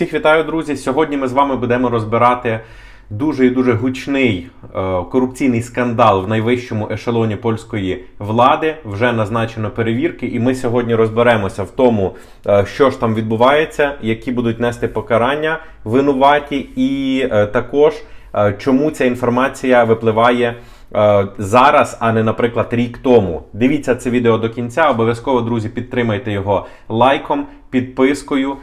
Всіх вітаю, друзі! Сьогодні ми з вами будемо розбирати дуже і дуже гучний е, корупційний скандал в найвищому ешелоні польської влади. Вже назначено перевірки, і ми сьогодні розберемося в тому, е, що ж там відбувається, які будуть нести покарання винуваті, і е, також чому ця інформація випливає. Зараз, а не, наприклад, рік тому. Дивіться це відео до кінця. Обов'язково, друзі, підтримайте його лайком, підпискою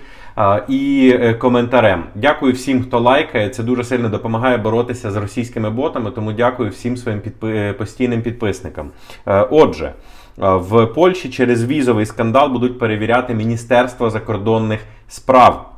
і е, коментарем. Дякую всім, хто лайкає. Це дуже сильно допомагає боротися з російськими ботами. Тому дякую всім своїм підпи- е, постійним підписникам. Е, Отже. В Польщі через візовий скандал будуть перевіряти Міністерство закордонних справ.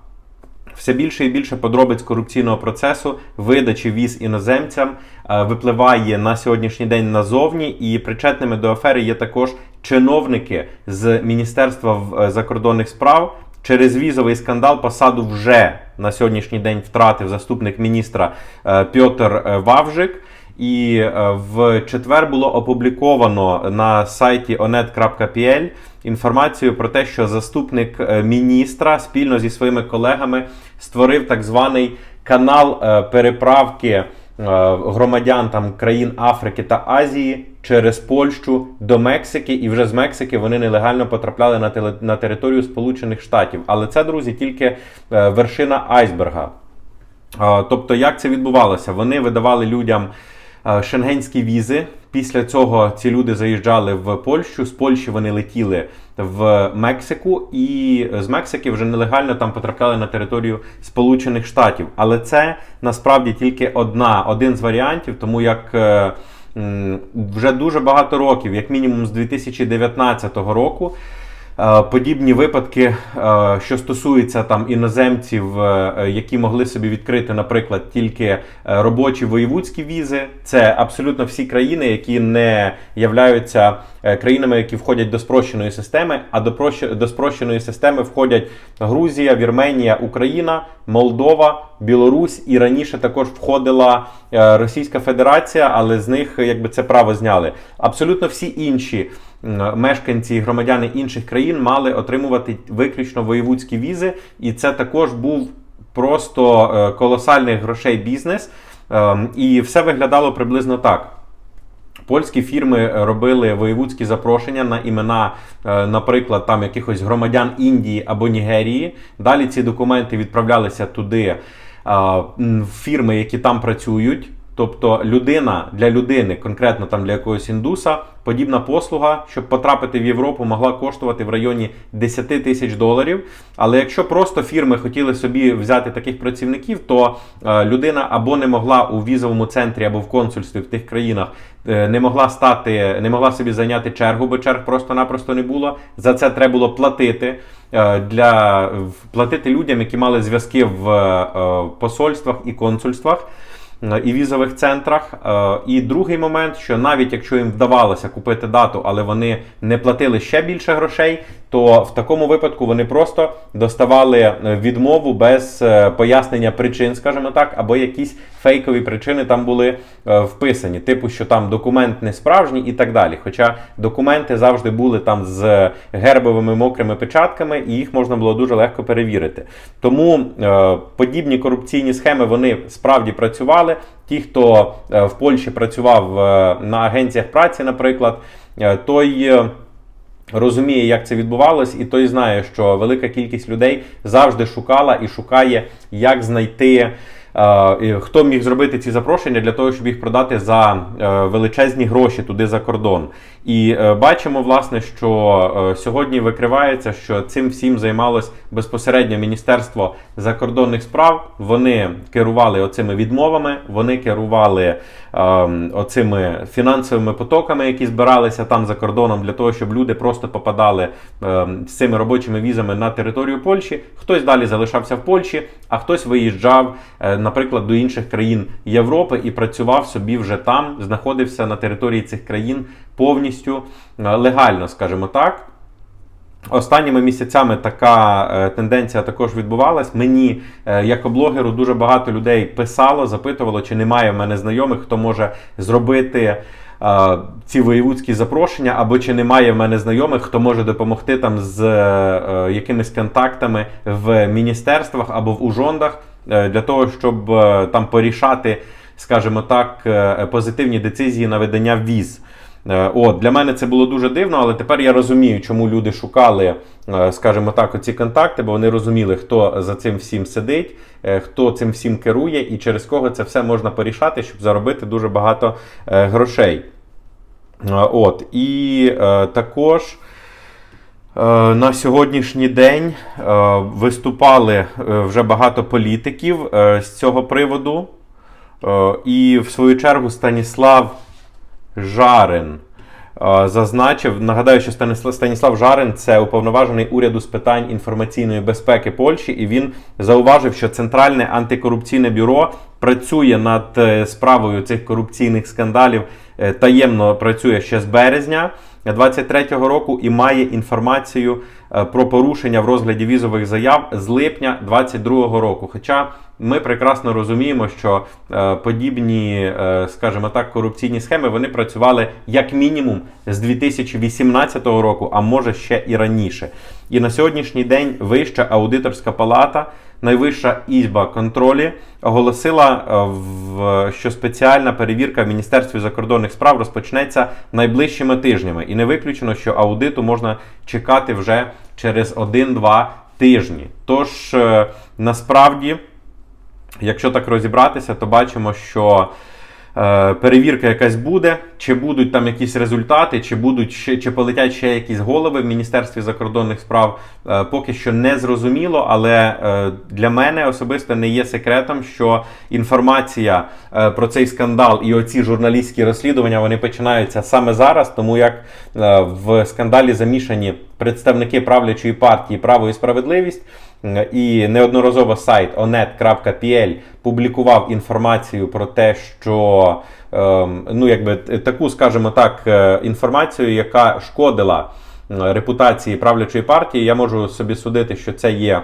Все більше і більше подробиць корупційного процесу видачі віз іноземцям випливає на сьогоднішній день назовні, і причетними до афери є також чиновники з Міністерства закордонних справ. Через візовий скандал посаду вже на сьогоднішній день втратив заступник міністра е, Пьотр е, Вавжик. І е, в четвер було опубліковано на сайті onet.pl інформацію про те, що заступник міністра спільно зі своїми колегами створив так званий канал переправки громадян там країн Африки та Азії через Польщу до Мексики, і вже з Мексики вони нелегально потрапляли на теле- на територію Сполучених Штатів. Але це, друзі, тільки е, вершина айсберга. Тобто, як це відбувалося? Вони видавали людям е, шенгенські візи. Після цього ці люди заїжджали в Польщу. З Польщі вони летіли в Мексику, і з Мексики вже нелегально там потрапляли на територію Сполучених Штатів. Але це насправді тільки одна, один з варіантів, тому як. е, Вже дуже багато років, як мінімум з 2019 року, Е, Подібні випадки, е, що стосуються там іноземців, е, е, які могли собі відкрити, наприклад, тільки е, робочі воєвудські візи, це абсолютно всі країни, які не являються е, країнами, які входять до спрощеної системи. А до прощ- до спрощеної системи входять Грузія, Вірменія, Україна, Молдова, Білорусь і раніше також входила е, Російська Федерація, але з них якби це право зняли. Абсолютно всі інші мешканці і громадяни інших країн мали отримувати виключно воєвудські візи, і це також був просто е, колосальних грошей бізнес. Ем, І все виглядало приблизно так. Польські фірми робили воєвудські запрошення на імена, е, наприклад, там якихось громадян Індії або Нігерії. Далі ці документи відправлялися туди е, в фірми, які там працюють. Тобто людина для людини, конкретно там для якогось індуса, подібна послуга, щоб потрапити в Європу, могла коштувати в районі 10 тисяч доларів. Але якщо просто фірми хотіли собі взяти таких працівників, то е, людина або не могла у візовому центрі або в консульстві в тих країнах е, не могла стати, не могла собі зайняти чергу, бо черг просто-напросто не було. За це треба було платити. е, Для платити людям, які мали зв'язки в посольствах і консульствах і візових центрах. Е, І другий момент, що навіть якщо їм вдавалося купити дату, але вони не платили ще більше грошей, то в такому випадку вони просто доставали е, відмову без е, пояснення причин, скажімо так, або якісь фейкові причини там були е, вписані, типу, що там документ не справжній і так далі. Хоча документи завжди були там з гербовими мокрими печатками, і їх можна було дуже легко перевірити. Тому е, подібні корупційні схеми вони справді працювали. Ті, хто е, в Польщі працював е, на агенціях праці, наприклад, е, той. Розуміє, як це відбувалось, і той знає, що велика кількість людей завжди шукала і шукає, як знайти, хто міг зробити ці запрошення для того, щоб їх продати за е, величезні гроші туди за кордон. І е, бачимо, власне, що е, сьогодні викривається, що цим всім займалось безпосередньо Міністерство закордонних справ. Вони керували оцими відмовами, вони керували ем, оцими фінансовими потоками, які збиралися там за кордоном, для того, щоб люди просто попадали ем, з цими робочими візами на територію Польщі. Хтось далі залишався в Польщі, а хтось виїжджав, е, наприклад, до інших країн Європи і працював собі вже там, знаходився на території цих країн повністю е, легально, скажімо так. Останніми місяцями така е, тенденція також відбувалась. Мені, е, як блогеру, дуже багато людей писало, запитувало, чи немає в мене знайомих, хто може зробити ці воєвудські запрошення, або чи немає в мене знайомих, хто може допомогти там з якимись контактами в міністерствах або в ужондах для того, щоб е, там порішати, скажімо так, е, позитивні децизії на видання віз. Е, От, для мене це було дуже дивно, але тепер я розумію, чому люди шукали, е, скажімо так, оці контакти, бо вони розуміли, хто за цим всім сидить, е, хто цим всім керує, і через кого це все можна порішати, щоб заробити дуже багато е, грошей. Е, От, і е, також. Е, На сьогоднішній день е, виступали е, вже багато політиків з цього приводу. І в свою чергу Станіслав Жарин зазначив, нагадаю, що Станіслав, Жарин це уповноважений уряду з питань інформаційної безпеки Польщі, і він зауважив, що Центральне антикорупційне бюро працює над справою цих корупційних скандалів, таємно працює ще з березня 23-го року і має інформацію е, про порушення в розгляді візових заяв з липня 22-го року. Хоча ми прекрасно розуміємо, що е, подібні, е, скажімо так, корупційні схеми вони працювали як мінімум з 2018 року, а може ще і раніше. І на сьогоднішній день Вища аудиторська палата, найвища ізба контролі оголосила, е, що спеціальна перевірка в Міністерстві закордонних справ розпочнеться найближчими тижнями. І не виключено, що аудиту можна чекати вже через 1-2 тижні. Тож е, насправді. Якщо так розібратися, то бачимо, що перевірка якась буде, чи будуть там якісь результати, чи будуть чи полетять ще якісь голови в Міністерстві закордонних справ, е, поки що не зрозуміло. Але е, для мене особисто не є секретом, що інформація е, про цей скандал і оці журналістські розслідування вони починаються саме зараз, тому як е, в скандалі замішані представники правлячої партії Право і справедливість. І неодноразово сайт onet.pl публікував інформацію про те, що ем, ну, якби таку, скажімо так, е, інформацію, яка шкодила е, репутації правлячої партії. Я можу собі судити, що це є.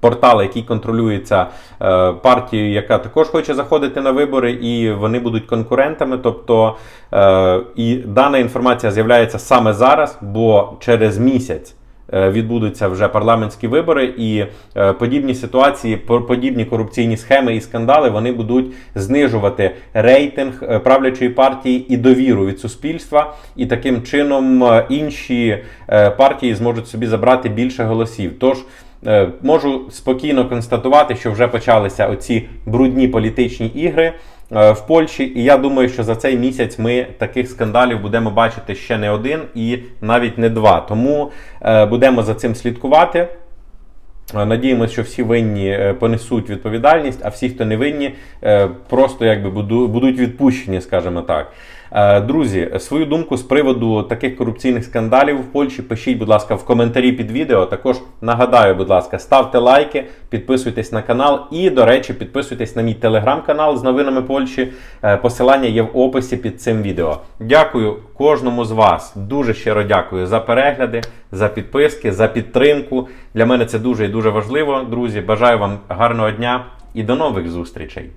Портал, який контролюється е, партією, яка також хоче заходити на вибори, і вони будуть конкурентами. Тобто е, і дана інформація з'являється саме зараз, бо через місяць е, відбудуться вже парламентські вибори, і е, подібні ситуації, по- подібні корупційні схеми і скандали вони будуть знижувати рейтинг е, правлячої партії і довіру від суспільства, і таким чином інші партії зможуть собі забрати більше голосів. Тож Можу спокійно констатувати, що вже почалися оці брудні політичні ігри е, в Польщі, і я думаю, що за цей місяць ми таких скандалів будемо бачити ще не один і навіть не два. Тому е, будемо за цим слідкувати. Е, Надіємося, що всі винні е, понесуть відповідальність, а всі, хто не винні, е, просто якби будуть відпущені, скажімо так. Е, Друзі, свою думку з приводу таких корупційних скандалів в Польщі пишіть, будь ласка, в коментарі під відео. Також нагадаю, будь ласка, ставте лайки, підписуйтесь на канал і, до речі, підписуйтесь на мій телеграм-канал з новинами Польщі. Е, Посилання є в описі під цим відео. Дякую кожному з вас. Дуже щиро дякую за перегляди, за підписки, за підтримку. Для мене це дуже і дуже важливо, друзі. Бажаю вам гарного дня і до нових зустрічей.